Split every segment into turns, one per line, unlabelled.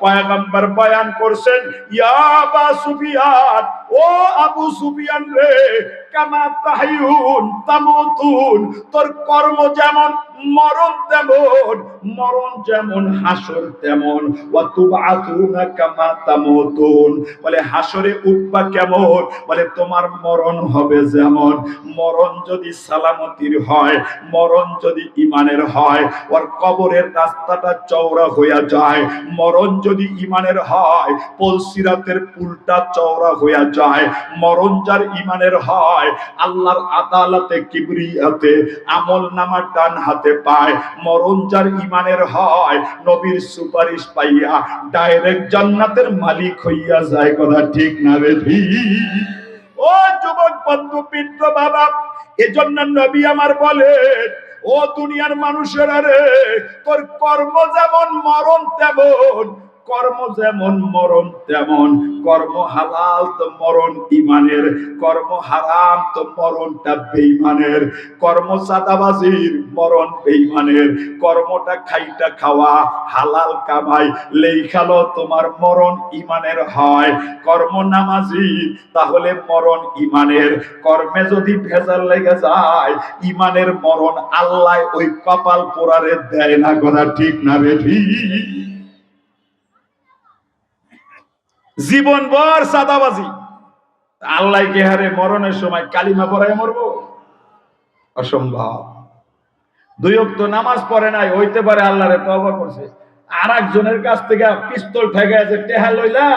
পয়গম্বর বয়ান করছেন ইয়া বা সুফিয়ান ও আবু সুফিয়ান রে, কামা তাহাইউন তামুতুন, তোর কর্ম যেমন, মরণ তেমন, মরণ যেমন, হাসর তেমন ওয়াতুবাতুনা কামা তামুতুন। বলে, হাসরে উঠবা কেমন? বলে, তোমার মরণ হবে যেমন, মরণ যদি সালামতির হয়, মরণ যদি ইমানের হয়, ওর কবরের রাস্তাটা চওড়া হইয়া যায়, মরণ যদি ইমানের হয়, পলসিরাতের পুলটা চওড়া হইয়া যায় মরণ যার ইমানের হয়। আল্লাহর আদালতে কিবরিয়াতে আমল নামা ডান হাতে পায় মরণ যার ইমানের হয়। নবীর সুপারিশ পাইয়া ডাইরেক্ট জান্নাতের মালিক হইয়া যায়, কথা ঠিক না রে ও যুবক বন্ধু, বৃদ্ধ বাবা, এজন্য নবী আমার বলে, ও দুনিয়ার মানুষেরা রে, তোর কর্ম যেমন মরণ তেমন কর্ম যেমন মরণ, তেমন কর্ম হালাল তো মরণ ইমানের কর্ম হারাম তো মরণটা বেইমানের কর্ম সাদাবাজির মরণ বেইমানের কর্মটা খাইটা খাওয়া, হালাল কামাই লেখালো তোমার মরণ ইমানের হয়, কর্ম নামাজি তাহলে মরণ ইমানের কর্মে যদি ভেজাল লেগে যায় ইমানের মরণ আল্লাহ ওই কপাল পোড়ারে দেয় না, কথা ঠিক না রে ঠিক? জীবন ভর সাদাবাজি আল্লাহ কে হারে মরণের সময় কালিমা পড়ায় মরবো? অসম্ভব। দুই অক্ত নামাজ পড়ে নাই, হইতে পারে আল্লাহরে তবা করছে। আর একজনের কাছ থেকে পিস্তল ঠেকে আছে টেহা লইলা,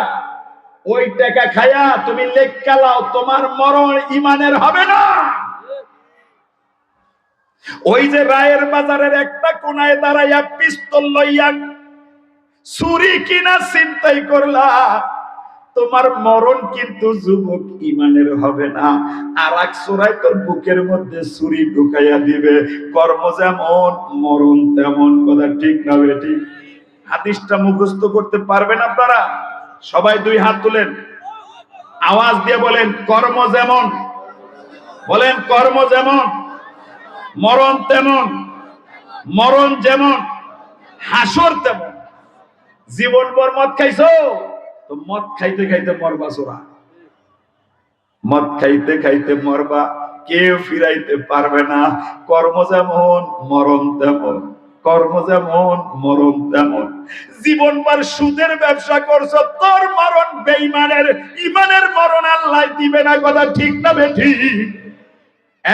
ওই টাকা খায়া তুমি লেখা লাও, তোমার মরণ ইমানের হবে না। ওই যে রায়ের বাজারের একটা কোনায় দাঁড়াইয়া পিস্তল লইয়া চুরি কিনা চিন্তাই করলা তোমার মরণ কিন্তু যুবক ইমানের হবে না। আর এক চোরাই তোর বুকের মধ্যে ছুরি ঢুকাইয়া দিবে। কর্ম যেমন, মরণ তেমন। কথা ঠিক না বেটি হাদিসটা মুখস্থ করতে পারবেন আপনারা? সবাই দুই হাত তুলেন। আওয়াজ দিয়ে বলেন, কর্ম যেমন। বলেন, কর্ম যেমন। মরণ তেমন। মরণ যেমন। হাসর তেমন। জীবন পর মদ খাইছো? তো মদ খাইতে খাইতে মরবা সোরা মদ খাইতে খাইতে মরবা, কেউ ফিরাইতে পারবে না। কর্ম যেমন, মরণ তেমন। কর্ম যেমন, মরণ তেমন। জীবন বার সুদের ব্যবসা করছ, তোর মরণ বেইমানের, ইমানের মরণ আল্লাহ দিবে না, কথা ঠিক না বেঠি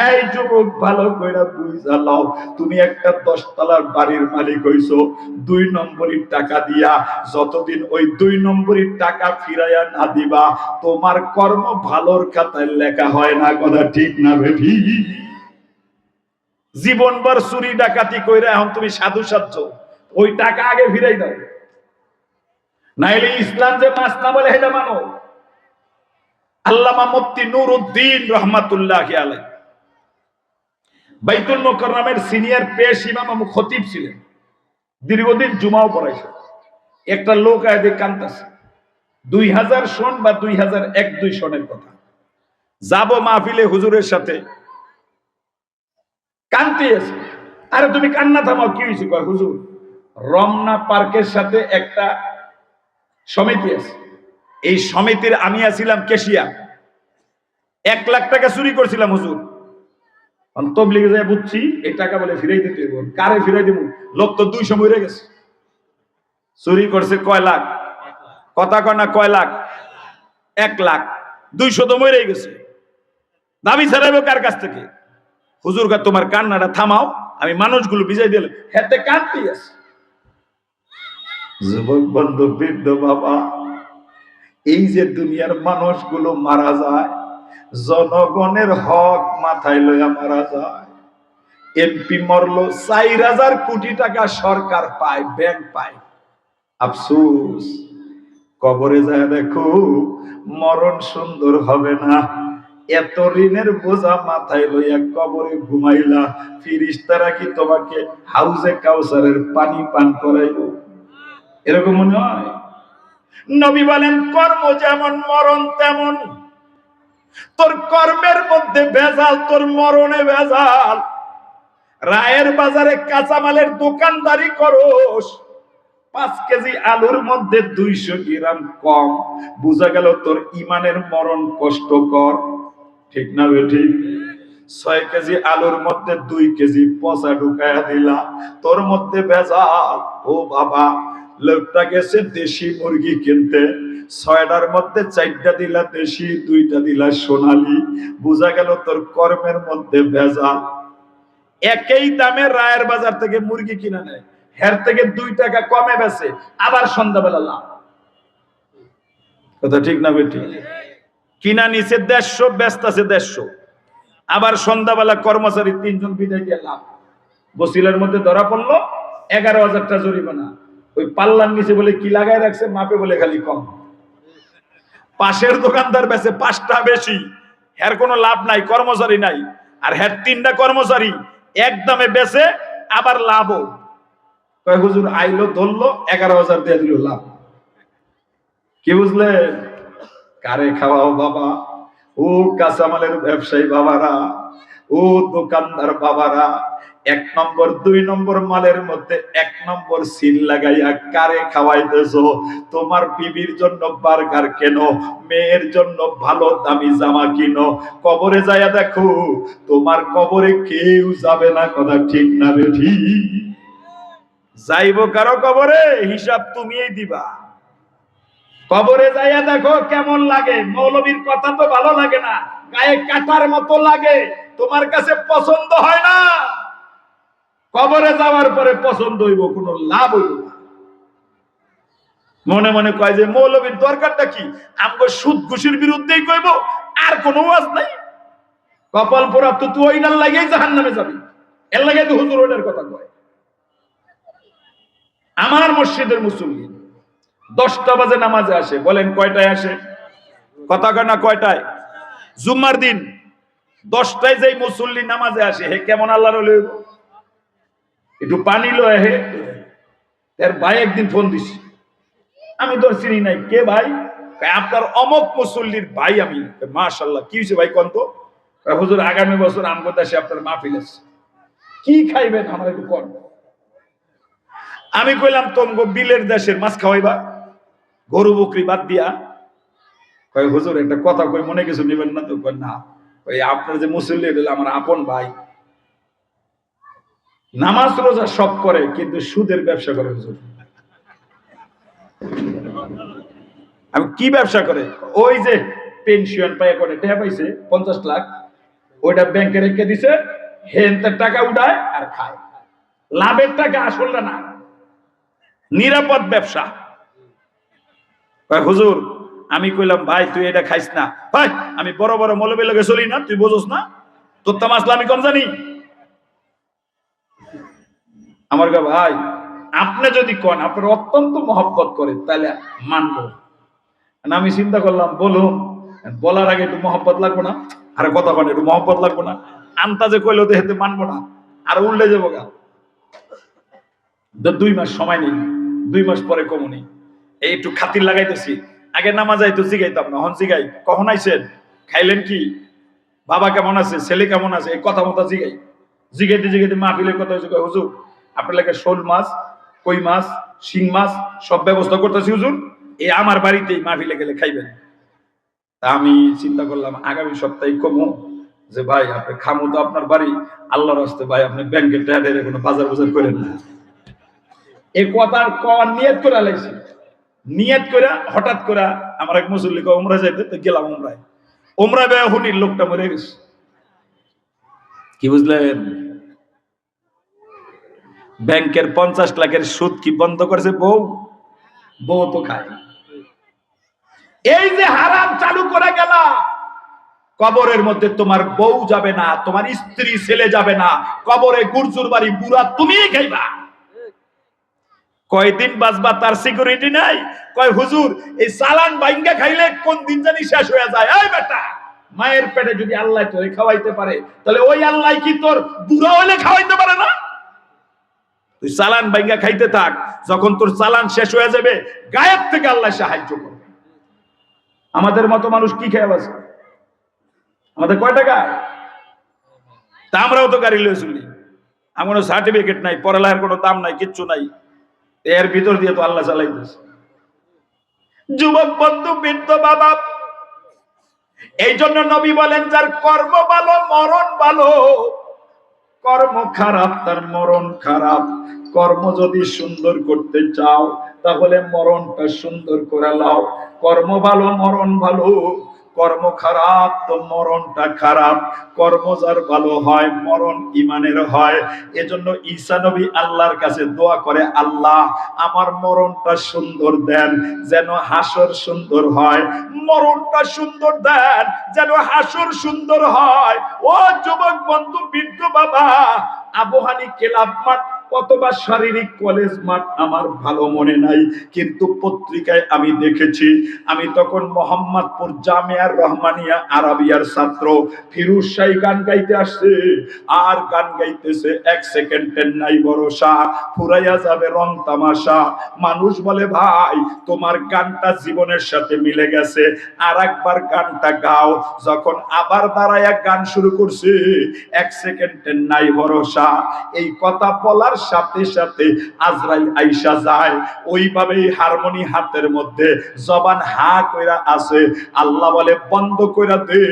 এই যুবক, ভালো কইরা বুঝা লাও, তুমি একটা দশতলার বাড়ির মালিক হইছো, দুই নম্বরের টাকা দিয়া, যতদিন ওই দুই নম্বরের টাকা ফিরাইয়া না দিবা, তোমার কর্ম ভালোর খাতায় লেখা হয় না কথা ঠিক না বেঠি জীবনভর চুরি ডাকাতি কইরা এখন তুমি সাধু সাধ্য, ওই টাকা আগে ফিরাই দাও। নাইলে ইসলাম যে মাস না বলে এটা মানো। আল্লামা মুফতি নূর উদ্দিন রহমাতুল্লাহ আলাই বাইতুল মোকরমের সিনিয়র পেশ ইমাম আমু খতিব ছিলেন। দীর্ঘদিন জুমাও পড়াইছে। একটা লোক আয়দে কান্তাছে দুই হাজার সন বা দুই হাজার এক দুই সনের কথা। যাব মাহফিলে হুজুরের সাথে। কান্তি আছে আরে তুমি কান্না থামাও, কি হয়েছে? কয়, হুজুর, রমনা পার্কের সাথে একটা সমিতি আছে। এই সমিতির আমি আছিলাম কেশিয়া। এক লাখ টাকা চুরি করছিলাম, হুজুর। তবলিগে যায় বুঝছি, এই টাকা বলে ফিরাই দিতে কারে ফিরাই দিব লোক তো দুই সময় রয়ে গেছে। চুরি করছে কয় লাখ? কথা কয় না কয় লাখ? এক লাখ। দুইশো তো মরে গেছে। দাবি ছাড়াইব কার কাছ থেকে? হুজুর কা তোমার কান্নাটা থামাও, আমি মানুষগুলো বিজাই দিলাম হেতে কান্তি আছে। যুবক বন্ধু, বৃদ্ধ বাবা, এই যে দুনিয়ার মানুষগুলো মারা যায় জনগণের হক মাথায় লইয়া মারা যায়। এমপি মরলো, চার হাজার কোটি টাকা সরকার পায় ব্যাংক পায়। আফসুস, কবরে যায় দেখো, মরণ সুন্দর হবে না। এত ঋণের বোঝা মাথায় লইয়া কবরে ঘুমাইলা, ফিরিস্তারা কি তোমাকে হাউজে কাউসারের পানি পান করাইব এরকম মনে হয়? নবী বলেন, কর্ম যেমন, মরণ তেমন। তোর কর্মের মধ্যে ভেজাল, তোর মরণে ভেজাল। রায়ের বাজারে কাঁচামালের দোকানদারি করস। পাঁচ কেজি আলুর মধ্যে দুইশো গ্রাম কম। গেল তোর ইমানের মরণ কষ্টকর। ঠিক না বে ঠিক? ছয় কেজি আলুর মধ্যে দুই কেজি পচা ঢুকায়া দিলা। তোর মধ্যে ভেজাল। ও বাবা লোকটা গেছে দেশি মুরগি কিনতে ছয়টার মধ্যে চারটা দিলা দেশি, দুইটা দিলা সোনালি। বোঝা গেল তোর কর্মের মধ্যে ভেজাল। একই দামে রায়ের বাজার থেকে মুরগি কিনে নেয়। হের থেকে দুই টাকা কমে বেছে আবার সন্ধ্যাবেলা লাভ। কথা ঠিক না বেটি? কিনা নিচে দেড়শো, ব্যস্ত আছে দেড়শো। আবার সন্ধ্যাবেলা কর্মচারী তিনজন বিদায় দিয়ে লাভ। বসিলের মধ্যে ধরা পড়ল, এগারো হাজারটা জরিমানা। ওই পাল্লার নিচে বলে কি লাগাই রাখছে, মাপে বলে খালি কম। পাশের দোকানদার বেছে পাঁচটা বেশি। হের কোনো লাভ নাই, কর্মচারী নাই। আর হের তিনটা কর্মচারী একদমে বেছে আবার লাভও। কয়, হুজুর, আইলো, ধরলো, এগারো হাজার দিয়ে দিল, লাভ। কি বুঝলে? কারে খাওয়াও বাবা? ও কাঁচামালের ব্যবসায়ী বাবারা, ও দোকানদার বাবারা এক নম্বর, দুই নম্বর মালের মধ্যে এক নম্বর সিল লাগাইয়া কারে খাওয়াইতেছো? তোমার বিবির জন্য বার্গার কেন? মেয়ের জন্য ভালো দামি জামা কিনো? কবরে যাইয়া দেখো, তোমার কবরে কেউ যাবে না, কথা ঠিক না রে যাইব কারও কবরে? হিসাব তুমিই দিবা। কবরে যাইয়া দেখো কেমন লাগে। মৌলবীর কথা তো ভালো লাগে না। গায়ে কাটার মতো লাগে। তোমার কাছে পছন্দ হয় না। কবরে যাওয়ার পরে পছন্দ হইব, কোনো লাভ হইব না। মনে মনে কয় যে, মৌলবীর দরকারটা কি? আমগো সুদ ঘুষির বিরুদ্ধেই কইব, আর কোনো ওয়াজ নাই। কপাল পোড়া তো তুই ওইটার লাগেই জাহান নামে যাবি। এর লাগে তো হুজুর ওইটার কথা কয়। আমার মসজিদের মুসল্লি দশটা বাজে নামাজে আসে, বলেন কয়টায় আসে? কথা কয় না কয়টায়? জুম্মার দিন দশটায় যেই মুসল্লি নামাজে আসে, হে কেমন আল্লাহর হইব? একটু পানি লয় হে এর ভাই একদিন ফোন দিস আমি তোর চিনি নাই। কে ভাই? আপনার অমক মুসল্লির ভাই আমি। মাশাল্লাহ কি হয়েছে ভাই কন্ত হুজুর, আগামী বছর আমগো দেশে আপনার মাহফিল আছে। কি খাইবেন আমার একটু কর আমি কইলাম তোমগো বিলের দেশের মাছ খাওয়াইবা। গরু বকরি বাদ দিয়া। কয়, হুজুর, একটা কথা কই, মনে কিছু নেবেন না তো? কয়, না। ওই আপনার যে মুসল্লি আমার আপন ভাই। নামাজ রোজা সব করে, কিন্তু সুদের ব্যবসা করে হুজুর। আমি কি ব্যবসা করে? ওই যে পেনশন পায় করে টাকা পাইছে, পঞ্চাশ লাখ। ওইটা ব্যাংকে রেখে দিছে হেনতের টাকা উঠায় আর খায়। লাভের টাকা আসলটা না। নিরাপদ ব্যবসা। হুজুর, আমি কইলাম, ভাই, তুই এটা খাইস না। ভাই, আমি বড় বড় মৌলবী লগে চলি না, তুই বোঝস না। তোর তো মাসলা আমি কম জানি। আমার গা ভাই, আপনি যদি কন, আপনার অত্যন্ত মহব্বত করে তাহলে মানবো। আমি চিন্তা করলাম, বলুন, বলার আগে একটু মহব্বত লাগবো না? আরে কথা কন, একটু মহব্বত লাগবো না? আন্তাজে কইলো তো হেতে মানবো না। আর উল্টে যাব গা। দুই মাস সময় নেই, দুই মাস পরে কমুনি এই একটু খাতির লাগাইতেছি। আগে নামাজ আইতো, জিগাইতাম না। হন, জিগাই। কখন আইছেন? খাইলেন কি? বাবা কেমন আছে? ছেলে কেমন আছে? এই কথা মতো জিগাই। জিগাইতে জিগাইতে মাহফিলের কথা হয়েছে হুজুর আপনার শোল মাছ, কই মাছ, শিং মাছ, সব ব্যবস্থা করতেছি, হুজুর। এই আমার বাড়িতেই মাহফিলে গেলে খাইবেন। তা আমি চিন্তা করলাম, আগামী সপ্তাহে কমু যে ভাই, আপনি খামু তো আপনার বাড়ি। আল্লাহর হস্তে ভাই, আপনি ব্যাংকের টাকা কোনো বাজার বাজার করেন না। এই কথার কওয়ার নিয়ত করে লাইছি। নিয়ত করে, হঠাৎ করে আমার এক মুসল্লি কয়, উমরা যাইতে? তো গেলাম উমরায়। উমরা ব্যয় হুনির লোকটা মরে গেছে। কি বুঝলেন? ব্যাংকের পঞ্চাশ লাখের সুদ কি বন্ধ করেছে বউ? বউ তো খায় এই যে হারাম চালু করে গেল, কবরের মধ্যে তোমার বউ যাবে না, তোমার স্ত্রী ছেলে যাবে না, কবরে গুরজুর বাড়ি, বুড়া তুমিই খাইবা। কয়দিন বাঁচবা তার সিকিউরিটি নাই? কয়, হুজুর, এই সালান বাইঙ্গা খাইলে কোন দিন জানি শেষ হয়ে যায়। এই বেটা, মায়ের পেটে যদি আল্লাহ তোরে খাওয়াইতে পারে, তাহলে ওই আল্লাহ কি তোর বুড়া হলে খাওয়াইতে পারে না? তুই চালান বাইঙ্গা খাইতে থাক, যখন তোর চালান শেষ হয়ে যাবে, গায়েব থেকে আল্লাহ সাহায্য করবে। আমাদের মতো মানুষ কি খেয়ে আছে আমাদের কয় টাকা? তা আমরাও তো গাড়ি লয়ে চলি। আমার সার্টিফিকেট নাই, পড়ালেখার কোনো দাম নাই, কিচ্ছু নাই। এর ভিতর দিয়ে তো আল্লাহ চালাইতেছে। যুবক বন্ধু, বৃদ্ধ বাবা এই জন্য নবী বলেন, যার কর্ম ভালো, মরণ ভালো কর্ম খারাপ, তার মরণ খারাপ। কর্ম যদি সুন্দর করতে চাও, তাহলে মরণটা সুন্দর করে লাও কর্ম ভালো, মরণ ভালো। কর্ম খারাপ, তো মরণটা খারাপ। কর্ম যার ভালো হয়, মরণ ইমানের হয়। এজন্য ঈসা নবী আল্লাহর কাছে দোয়া করে, আল্লাহ, আমার মরণটা সুন্দর দেন, যেন হাসর সুন্দর হয়। মরণটা সুন্দর দেন, যেন হাসর সুন্দর হয়। ও যুবক বন্ধু, বৃদ্ধ বাবা আবহানি কেলাব মাঠ অথবা শারীরিক কলেজ মাঠ আমার ভালো মনে নাই। কিন্তু পত্রিকায় আমি দেখেছি, আমি তখন মোহাম্মদপুর জামিয়ার রহমানিয়া আরাবিয়ার ছাত্র। ফিরুজ শাহী গান গাইতে আসছে, আর গান গাইতেছে এক সেকেন্ডের নাই ভরসা, ফুরাইয়া যাবে রং তামাশা। মানুষ বলে, ভাই, তোমার গানটা জীবনের সাথে মিলে গেছে। আর একবার গানটা গাও। যখন আবার দাঁড়ায় গান শুরু করছে, এক সেকেন্ডের নাই ভরসা। এই কথা বলার সাথে সাথে আজরাইল আইসা যায়। ওইভাবেই হারমোনি হাতের মধ্যে জবান হা কইরা আছে। আল্লাহ বলে, বন্ধ কইরা দে।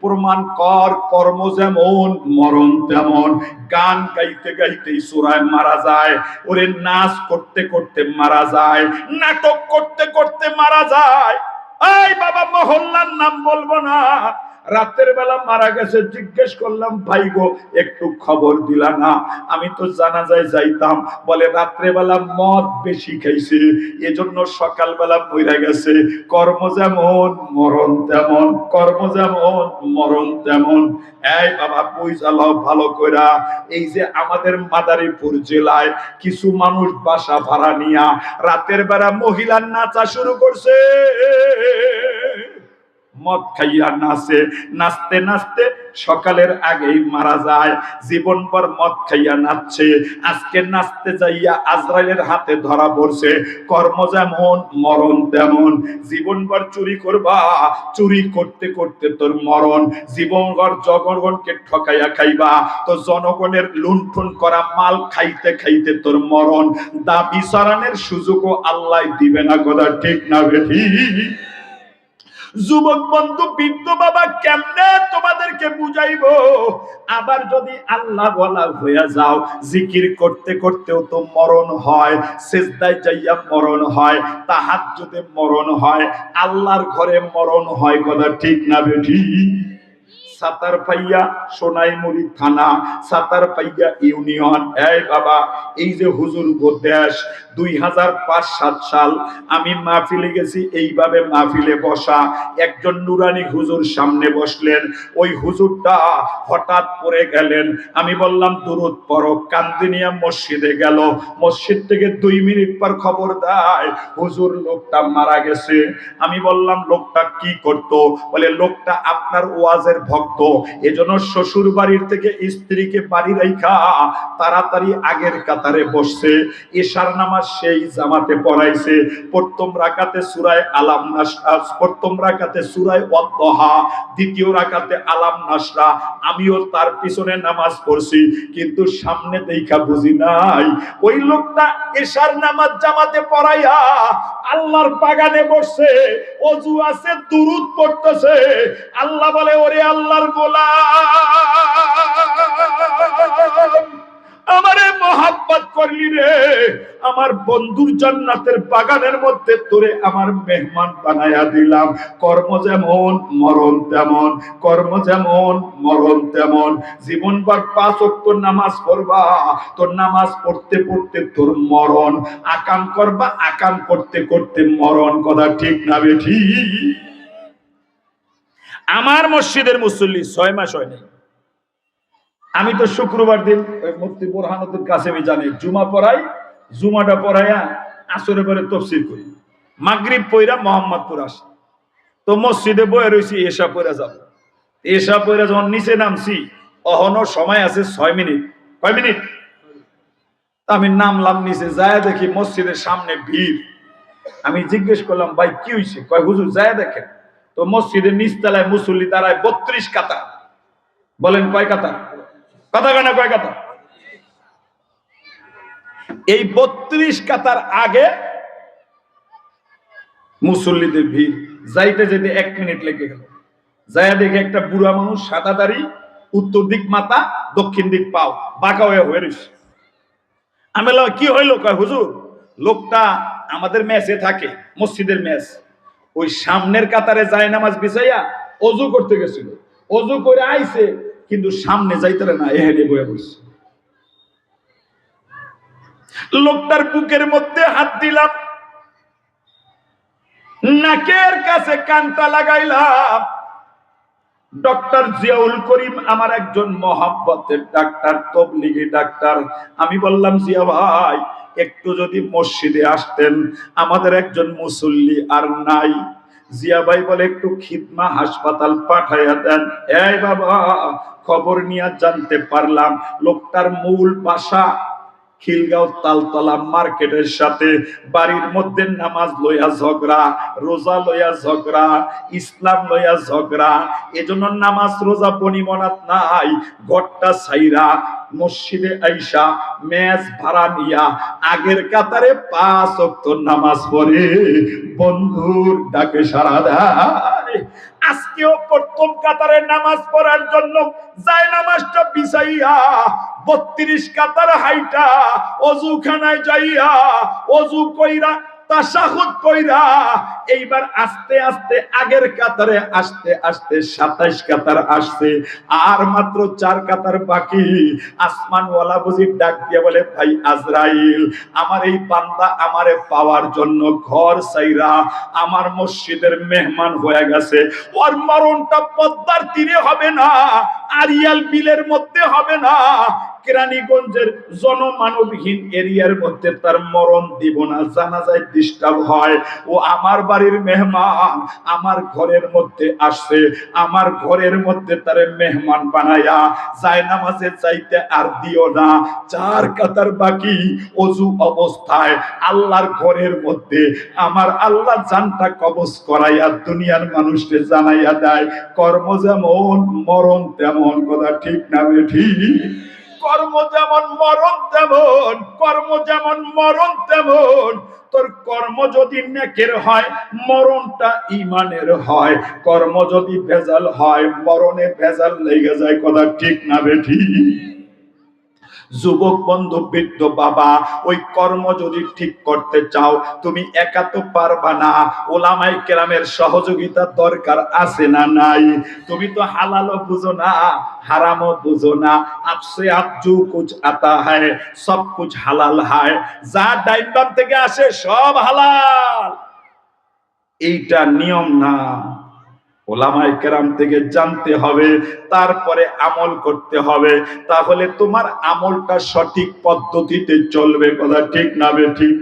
প্রমাণ কর, কর্ম যেমন, মরণ তেমন। গান গাইতে গাইতেই সুরায় মারা যায়। ওরে নাচ করতে করতে মারা যায়। নাটক করতে করতে মারা যায়। এই বাবা, মহল্লার নাম বলব না। রাতের বেলা মারা গেছে, জিজ্ঞেস করলাম, ভাই গো, একটু খবর দিলা না। আমি তো জানা যায় যাইতাম, বলে, রাত্রে বেলা মদ বেশি খাইছে, এজন্য সকালবেলা মইরা গেছে। কর্ম যেমন, মরণ তেমন, কর্ম যেমন, মরণ তেমন। এই বাবা জ্বালাও ভালো কইরা, এই যে আমাদের মাদারীপুর জেলায় কিছু মানুষ বাসা ভাড়া নিয়া রাতের বেলা মহিলার নাচা শুরু করছে। মদ খাইয়া নাচে। নাচতে নাচতে সকালের আগেই মারা যায়। জীবনভর মদ খাইয়া নাচছে। আজকে নাচতে যাইয়া আজরাইলের হাতে ধরা পড়ছে। কর্ম যেমন, মরণ তেমন। জীবনভর চুরি করবা, চুরি করতে করতে তোর মরণ। জীবনভর জনগণকে ঠকাইয়া খাইবা। তো জনগণের লুণ্ঠন করা মাল খাইতে খাইতে তোর মরণ। দাবি সরানের সুযোগও আল্লাহ দিবে না কথা ঠিক না বেঠি? যুবক বন্ধু, বৃদ্ধ বাবা কেমনে তোমাদেরকে বুঝাইব? আবার যদি আল্লাহ বলা হইয়া যাও, জিকির করতে করতেও তো মরণ হয়, সেজদায় যাইয়া মরণ হয় তাহার যদি মরণ হয়, আল্লাহর ঘরে মরণ হয়, কথা ঠিক না বেঠি? সাতার পাইয়া সোনাইমুড়ি থানা, সাতার পাইয়া ইউনিয়ন। এই বাবা, এই যে হুজুর দুই হাজার পাঁচ সাত সাল আমি মাহফিলে গেছি, এইভাবে মাহফিলে বসা। একজন নুরানি হুজুর সামনে বসলেন, ওই হুজুরটা হঠাৎ পড়ে গেলেন। আমি বললাম দূরত পড়ো। কান্দিনিয়া মসজিদে গেল। মসজিদ থেকে দুই মিনিট পর খবর দেয়, হুজুর লোকটা মারা গেছে। আমি বললাম, লোকটা কি করত? বলে, লোকটা আপনার ওয়াজের ভক্ত এজন্য শ্বশুর বাড়ির থেকে স্ত্রীকে বাড়ি রাইখা তাড়াতাড়ি আগের কাতারে বসছে। এশার নামাজ সেই জামাতে পড়াইছে। প্রথম রাকাতে সুরায় আলাম নাসরা, প্রথম রাকাতে সুরায় ওয়াদ্দহা, দ্বিতীয় রাকাতে আলাম নাসরা। আমিও তার পিছনে নামাজ পড়ছি, কিন্তু সামনে দেখা বুঝি নাই। ওই লোকটা এশার নামাজ জামাতে পড়াইয়া আল্লাহর বাগানে বসছে অজু আছে দুরুদ পড়তেছে। আল্লাহ বলে ওরে আল্লাহর গোলাম! আমারে মোহাব্বত করলি রে। আমার বন্ধুর জান্নাতের বাগানের মধ্যে তোরে আমার মেহমান বানায়া দিলাম। কর্ম যেমন মরণ তেমন, কর্ম যেমন মরণ তেমন। জীবনবার পাঁচ ওয়াক্ত নামাজ পড়বা, তোর নামাজ পড়তে পড়তে তোর মরণ। আকাম করবা, আকাম করতে করতে মরণ। কথা ঠিক না বেঠি আমার মসজিদের মুসল্লি ছয় মাস হয় নাই। আমি তো শুক্রবার দিন ওই মুফতি বোরহানুদ্দিন কাসেমি জানি, জুমা পড়াই, জুমাটা পড়াইয়া আসরে পরে তফসির করি। মাগরিব পইরা মোহাম্মদপুর আসে। তো মসজিদে বয়ে রয়েছি এসা পইরা যাব। এসা পইরা যখন নিচে নামছি, অহনো সময় আছে ছয় মিনিট। কয় মিনিট? আমি নামলাম নিচে, যায় দেখি মসজিদের সামনে ভিড়। আমি জিজ্ঞেস করলাম, ভাই, কি হয়েছে কয়, হুজুর, যায় দেখেন। তো মসজিদের নিচতলায় মুসল্লি দাঁড়ায় বত্রিশ কাতা বলেন, কয় কাতা কথা কেন কয় কথা? এই বত্রিশ কাতার আগে মুসল্লিদের ভিড়, যাইতে যেতে এক মিনিট লেগে গেল। যাইয়া দেখে একটা বুড়া মানুষ সাদা দাড়ি, উত্তর দিক মাথা, দক্ষিণ দিক পাও, বাঁকা হয়ে হয়ে রয়েছে আমি কি হইল? কয়, হুজুর, লোকটা আমাদের ম্যাচে থাকে, মসজিদের ম্যাচ। ওই সামনের কাতারে যায় নামাজ বিছাইয়া অজু করতে গেছিল। অজু করে আইছে কিন্তু সামনে যাইতে না, এহেনে বয়ে বসছে লোকটার বুকের মধ্যে হাত দিলাম, নাকের কাছে কানটা লাগাইলাম। ডক্টর জিয়াউল করিম আমার একজন মহাব্বতের ডাক্তার, তবলিগি ডাক্তার। আমি বললাম, জিয়া ভাই, একটু যদি মসজিদে আসতেন, আমাদের একজন মুসল্লি আর নাই। জিয়া ভাই বলে, একটু খিদমা হাসপাতাল পাঠাইয়া দেন। এই বাবা, খবর নিয়ে জানতে পারলাম, লোকটার মূল বাসা খিলগাঁও তালতলা মার্কেটের সাথে। বাড়ির মধ্যে নামাজ লইয়া ঝগড়া, রোজা লইয়া ঝগড়া, ইসলাম লইয়া ঝগড়া। এজন্য নামাজ, রোজা পনিমনাত নাই, ঘরটা ছাইরা মসজিদে আইসা ম্যাচ ভাড়া নিয়া আগের কাতারে পাঁচ অক্ত নামাজ পড়ে। বন্ধুর ডাকে সারা আজকেও প্রথম কাতারে নামাজ পড়ার জন্য যায় নামাজটা বিছাইয়া, বত্রিশ কাতার হাইটা অজুখানায় যাইয়া অজু কইরা তাসাহুদ কইরা এইবার আস্তে আস্তে আগের কাতারে আসতে আসতে সাতাইশ কাতার আসছে। আর মাত্র চার কাতার বাকি। আসমানওয়ালা বুঝি ডাক দিয়ে বলে, ভাই আজরাইল, আমার এই আমারে পাওয়ার জন্য ঘর সাইরা আমার মসজিদের মেহমান হয়ে গেছে। ওর মরণটা পদ্মার তীরে হবে না আরিয়াল বিলের মধ্যে হবে না। কেরানীগঞ্জের জনমানবহীন এরিয়ার মধ্যে তার মরণ দিব না, জানাজায় ডিস্টার্ব হয়। ও আমার বাড়ির মেহমান আমার ঘরের মধ্যে আসছে, আমার ঘরের মধ্যে তারে মেহমান বানায়া যায় নামাজে চাইতে আর দিও না। চার কাতার বাকি অজু অবস্থায় আল্লাহর ঘরের মধ্যে আমার আল্লাহ জানটা কবজ করাইয়া দুনিয়ার মানুষকে জানাইয়া দেয়, কর্ম যেমন, মরণ তেমন, কথা ঠিক না ঠিক? কর্ম যেমন মরণ তেমন, কর্ম যেমন মরণ তেমন। তোর কর্ম যদি নেকের হয়, মরণটা ইমানের হয়। কর্ম যদি ভেজাল হয়, মরণে ভেজাল লেগে যায়, কথা ঠিক না বেঠি যুবক বন্ধু, বৃদ্ধ বাবা, ওই কর্ম যদি ঠিক করতে চাও, তুমি একা তো পারবা না। ওলামাই কেরামের সহযোগিতা দরকার আছে না নাই? তুমি তো হালালও বুঝো না, হারামও বুঝো না। আপসে আপ জু কুছ আতা হায়, সব কুছ হালাল হায়। যা ডাইন থেকে আসে সব হালাল। এইটা নিয়ম না। ওলামাই কেরাম থেকে জানতে হবে, তারপরে আমল করতে হবে। তাহলে তোমার আমলটা সঠিক পদ্ধতিতে চলবে, কথা ঠিক না বে ঠিক?